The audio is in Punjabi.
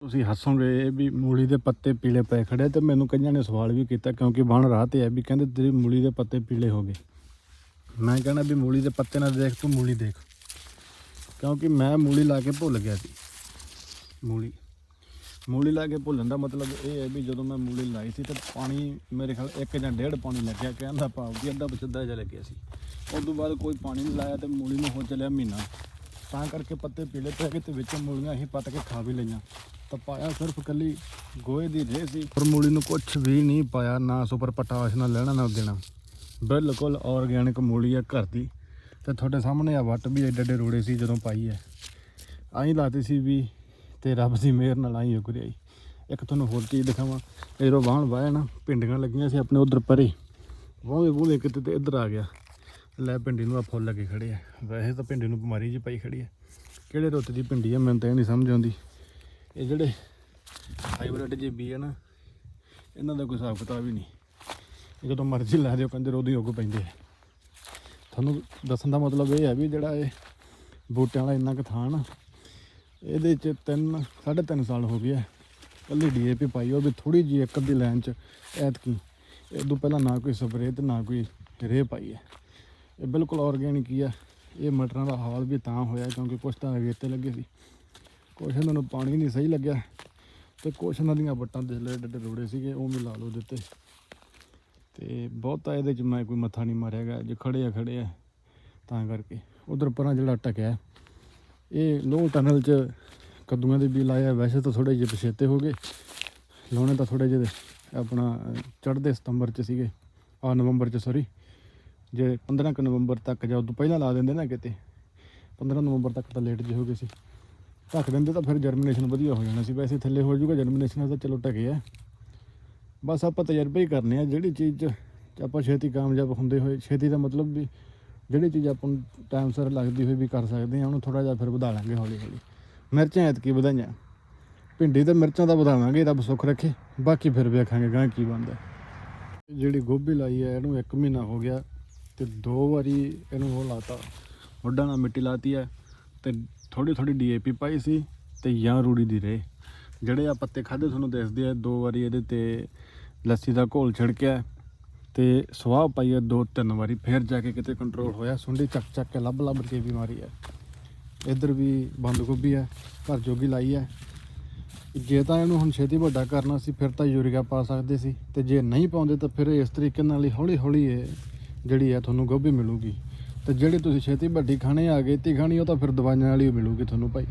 ਤੁਸੀਂ ਹੱਸੋਗੇ ਵੀ ਮੂਲੀ ਦੇ ਪੱਤੇ ਪੀਲੇ ਪਏ ਖੜੇ ਤੇ ਮੈਨੂੰ ਕਈਆਂ ਨੇ ਸਵਾਲ ਵੀ ਕੀਤਾ ਕਿਉਂਕਿ ਬਣ ਰਾਹ ਤੇ ਹੈ ਵੀ ਕਹਿੰਦੇ ਤੇਰੀ ਮੂਲੀ ਦੇ ਪੱਤੇ ਪੀਲੇ ਹੋ ਗਏ। ਮੈਂ ਕਹਿਣਾ ਵੀ ਮੂਲੀ ਦੇ ਪੱਤੇ ਨਾ ਦੇਖ, ਤੂੰ ਮੂਲੀ ਦੇਖ। ਕਿਉਂਕਿ ਮੈਂ ਮੂਲੀ ਲਾ ਕੇ ਭੁੱਲ ਗਿਆ ਸੀ। ਮੂਲੀ ਮੂਲੀ ਲਾ ਕੇ ਭੁੱਲਣ ਦਾ ਮਤਲਬ ਇਹ ਹੈ ਵੀ ਜਦੋਂ ਮੈਂ ਮੂਲੀ ਲਾਈ ਸੀ ਤਾਂ ਪਾਣੀ ਮੇਰੇ ਖਿਆਲ ਇੱਕ ਜਾਂ ਡੇਢ ਪਾਣੀ ਲੱਗਿਆ ਕਹਿੰਦਾ ਭਾਵ ਕਿ ਅੱਧਾ ਪਛੱਦਾ ਜਿਹਾ ਲੱਗਿਆ ਸੀ। ਉਸ ਤੋਂ ਬਾਅਦ ਕੋਈ ਪਾਣੀ ਨਹੀਂ ਲਾਇਆ ਤੇ ਮੂਲੀ ਨੂੰ ਹੋ ਚੱਲਿਆ ਮਹੀਨਾ। ਤਾਂ ਕਰਕੇ ਪੱਤੇ ਪੀਲੇ ਪੈ ਗਏ ਤੇ ਵਿੱਚ ਮੂਲੀਆਂ ਹੀ ਪੱਟ ਕੇ ਖਾ ਵੀ ਲਈਆਂ। ਤਾਂ ਪਾਇਆ ਸਿਰਫ ਕੱਲੀ ਗੋਹੇ ਦੀ ਰੇਹ ਸੀ। ਪਰ ਮੂਲੀ ਨੂੰ ਕੁਝ ਵੀ ਨਹੀਂ ਪਾਇਆ, ਨਾ ਸੁਪਰ ਪਟਾਸ਼, ਨਾ ਲੈਣਾ, ਨਾ ਦੇਣਾ। ਬਿਲਕੁਲ ਆਰਗੈਨਿਕ ਮੂਲੀ ਆ ਘਰ ਦੀ। ਤੇ ਤੁਹਾਡੇ ਸਾਹਮਣੇ ਆ ਵੱਟ ਵੀ ਐਡੇ ਐਡੇ ਰੋੜੇ ਸੀ ਜਦੋਂ ਪਾਈ ਹੈ। ਆਈ ਲਾਤੀ ਸੀ ਵੀ ਤੇ ਰੱਬ ਦੀ ਮਿਹਰ ਨਾਲ ਆਈ ਉਗ ਰਹੀ ਇੱਕ ਤੁਹਾਨੂੰ ਹੋਰ ਚੀਜ਼ ਦਿਖਾਵਾਂ। ਜਦੋਂ ਵਾਹਣ ਨਾ ਪਿੰਡੀਆਂ ਲੱਗੀਆਂ ਸੀ ਆਪਣੇ ਉਧਰ ਪਰੇ। ਵਾਹਵੇ ਵੂਲੇ ਕਿਤੇ ਤੇ ਇੱਧਰ ਆ ਗਿਆ। ਲੈ ਭਿੰਡੀ ਨੂੰ ਆ ਫੁੱਲ ਲੱਗੇ ਖੜੇ ਆ। ਵੈਸੇ ਤਾਂ ਭਿੰਡੀ ਨੂੰ ਬਿਮਾਰੀ ਜੀ ਪਾਈ ਖੜੀ ਆ। ਕਿਹੜੇ ਰੁੱਤ ਦੀ ਭਿੰਡੀ ਆ, ਮੈਨੂੰ ਤਾਂ ਇਹ ਨਹੀਂ ਸਮਝ ਆਉਂਦੀ। ਇਹ ਜਿਹੜੇ ਹਾਈਬ੍ਰਿਡ ਜੇ ਬੀ ਆ ਨਾ, ਇਹਨਾਂ ਦਾ ਕੋਈ ਹਿਸਾਬ ਕਿਤਾਬ ਹੀ ਨਹੀਂ ਇਹ ਜਦੋਂ ਮਰਜ਼ੀ ਲਾ ਦਿਓ ਕਹਿੰਦੇ ਉਹਦੀ ਉੱਗ ਪੈਂਦੇ ਆ। ਤੁਹਾਨੂੰ ਦੱਸਣ ਦਾ ਮਤਲਬ ਇਹ ਹੈ ਵੀ ਜਿਹੜਾ ਇਹ ਬੂਟਿਆਂ ਵਾਲਾ ਇੰਨਾ ਕੁ ਥਾਂ ਨਾ, ਇਹਦੇ ਚ ਤਿੰਨ, ਸਾਢੇ ਤਿੰਨ ਸਾਲ ਹੋ ਗਏ ਆ। ਕੱਲੀ ਡੀਏਪੀ ਪਾਈ ਉਹ ਵੀ ਥੋੜੀ ਜਿਹੀ ਇੱਕ ਅੱਧੀ ਲਾਈਨ ਚ ਐਤਕੀ। ਇਹ ਤੋਂ ਪਹਿਲਾਂ ਨਾ ਕੋਈ ਸਪਰੇਅ ਤੇ ਨਾ ਕੋਈ ਰੇਹ ਪਾਈ ਹੈ ਇਹ ਬਿਲਕੁਲ ਆਰਗੈਨਿਕ ਹੀ ਆ। ਇਹ ਮਟਰਾਂ ਦਾ ਹਾਲ ਵੀ ਤਾਂ ਹੋਇਆ ਕਿਉਂਕਿ ਕੁਛ ਤਾਂ ਅਗੇਤੇ ਲੱਗੇ ਸੀ। ਕੁਛ ਇਹਨਾਂ ਨੂੰ ਪਾਣੀ ਨਹੀਂ ਸਹੀ ਲੱਗਿਆ ਤੇ ਕੁਛ ਇਹਨਾਂ ਦੀਆਂ ਵੱਟਾਂ ਦੇ ਜਿਹੜੇ ਡੱਡੇ ਰੋੜੇ ਸੀਗੇ, ਉਹ ਵੀ ਲਾ ਲੋ ਦਿੱਤੇ। ਤੇ ਬਹੁਤਾ ਇਹਦੇ ਚ ਮੈਂ ਕੋਈ ਮੱਥਾ ਨਹੀਂ ਮਾਰਿਆਗਾ ਜੇ ਖੜੇ ਆ ਖੜੇ ਆ, ਤਾਂ ਕਰਕੇ। ਉਧਰ ਪਰਾਂ ਜਿਹੜਾ ਟਕਿਆ ਇਹ ਲੋਹ ਟਨਲ ਚ ਕੱਦੂਆਂ ਦੇ ਵੀ ਲਾਇਆ ਵੈਸੇ ਤਾਂ ਥੋੜੇ ਜਿਹੇ ਪਛੇਤੇ ਹੋ ਗਏ। ਲਾਉਣੇ ਤਾਂ ਥੋੜੇ ਜਿਹੇ ਆਪਣਾ ਚੜ੍ਹਦੇ ਸਤੰਬਰ ਚ ਸੀਗੇ। ਆ ਨਵੰਬਰ ਚ ਸੌਰੀ ਜੇ 15 ਕੁ ਨਵੰਬਰ ਤੱਕ ਜਾਂ ਉਦੋਂ ਪਹਿਲਾਂ ਲਾ ਦਿੰਦੇ ਨਾ ਕਿਤੇ 15 ਨਵੰਬਰ ਤੱਕ ਤਾਂ ਲੇਟ ਜਿਹੇ ਹੋ ਗਏ ਸੀ। ਢੱਕ ਦਿੰਦੇ ਤਾਂ ਫਿਰ ਜਰਮੀਨੇਸ਼ਨ ਵਧੀਆ ਹੋ ਜਾਣਾ ਸੀ। ਵੈਸੇ ਥੱਲੇ ਹੋ ਜਾਊਗਾ ਜਰਮੀਨੇਸ਼ਨ ਤਾਂ ਚਲੋ ਢਕੇ ਆ ਬਸ ਆਪਾਂ ਤਜਰਬੇ ਹੀ ਕਰਨੇ ਆ, ਜਿਹੜੀ ਚੀਜ਼ 'ਚ ਆਪਾਂ ਛੇਤੀ ਕਾਮਯਾਬ ਹੁੰਦੇ ਹੋਏ, ਛੇਤੀ ਦਾ ਮਤਲਬ ਵੀ ਜਿਹੜੀ ਚੀਜ਼ ਆਪਾਂ ਨੂੰ ਟਾਈਮ ਸਿਰ ਲੱਗਦੀ ਹੋਈ ਵੀ ਕਰ ਸਕਦੇ ਆ ਉਹਨੂੰ ਥੋੜਾ ਜਿਹਾ ਫਿਰ ਵਧਾ ਲਾਂਗੇ ਹੌਲੀ ਹੌਲੀ ਮਿਰਚਾਂ ਐਤਕੀ ਵਧਾਈਆਂ। ਭਿੰਡੀ ਤੇ ਮਿਰਚਾਂ ਦਾ ਵਧਾਵਾਂਗੇ ਰੱਬ ਸੁੱਖ ਰੱਖੇ। ਬਾਕੀ ਫਿਰ ਵੇਖਾਂਗੇ ਗਾਂ ਕੀ ਬਣਦਾ। ਜਿਹੜੀ ਗੋਭੀ ਲਾਈ ਹੈ, ਇਹਨੂੰ 1 ਮਹੀਨਾ ਹੋ ਗਿਆ। ਤੇ ਦੋ ਵਾਰੀ ਇਹਨੂੰ ਉਹ ਲਾਤਾ। ਹੁੱਡਾਂ ਨਾਲ ਮਿੱਟੀ ਲਾਤੀ ਹੈ ਤੇ ਥੋੜੀ ਥੋੜੀ ਡੀਏਪੀ ਪਾਈ ਸੀ ਤੇ ਜਾਂ ਰੂੜੀ ਦੀ ਰੇ ਜਿਹੜੇ ਆ ਪੱਤੇ ਖਾਦੇ ਤੁਹਾਨੂੰ ਦੱਸਦੇ ਆ, ਦੋ ਵਾਰੀ ਇਹਦੇ ਤੇ ਲੱਸੀ ਦਾ ਘੋਲ ਛਿੜਕਿਆ ਤੇ ਸਵਾਹ ਪਾਈ ਹੈ ਦੋ ਤਿੰਨ ਵਾਰੀ, ਫਿਰ ਜਾ ਕੇ ਕਿਤੇ ਕੰਟਰੋਲ ਹੋਇਆ। ਸੁੰਡੀ ਚੱਕ ਚੱਕ ਕੇ ਲੱਭ ਲੱਭ ਕੇ ਬਿਮਾਰੀ ਹੈ। ਇੱਧਰ ਵੀ ਬੰਦ ਗੋਭੀ ਹੈ, ਘਰ ਜੋਗੀ ਲਾਈ ਹੈ। ਜੇ ਤਾਂ ਇਹਨੂੰ ਹੁਣ ਛੇਤੀ ਵੱਡਾ ਕਰਨਾ ਸੀ, ਫਿਰ ਤਾਂ ਯੂਰੀਆ ਪਾ ਸਕਦੇ ਸੀ। ਤੇ ਜੇ ਨਹੀਂ ਪਾਉਂਦੇ ਤਾਂ ਫਿਰ ਇਸ ਤਰੀਕੇ ਨਾਲ ਹੀ ਹੌਲੀ ਹੌਲੀ ਇਹ ਜਿਹੜੀ ਹੈ ਤੁਹਾਨੂੰ ਗੋਭੀ ਮਿਲੂਗੀ। ਤੇ ਜਿਹੜੀ ਤੁਸੀਂ ਛੇਤੀ ਵੱਡੀ ਖਾਣੇ ਆ ਗਈ ਤੀ ਖਾਣੀ, ਉਹ ਤਾਂ ਫਿਰ ਦਵਾਈਆਂ ਵਾਲੀ ਓ ਮਿਲੂਗੀ ਤੁਹਾਨੂੰ ਭਾਈ।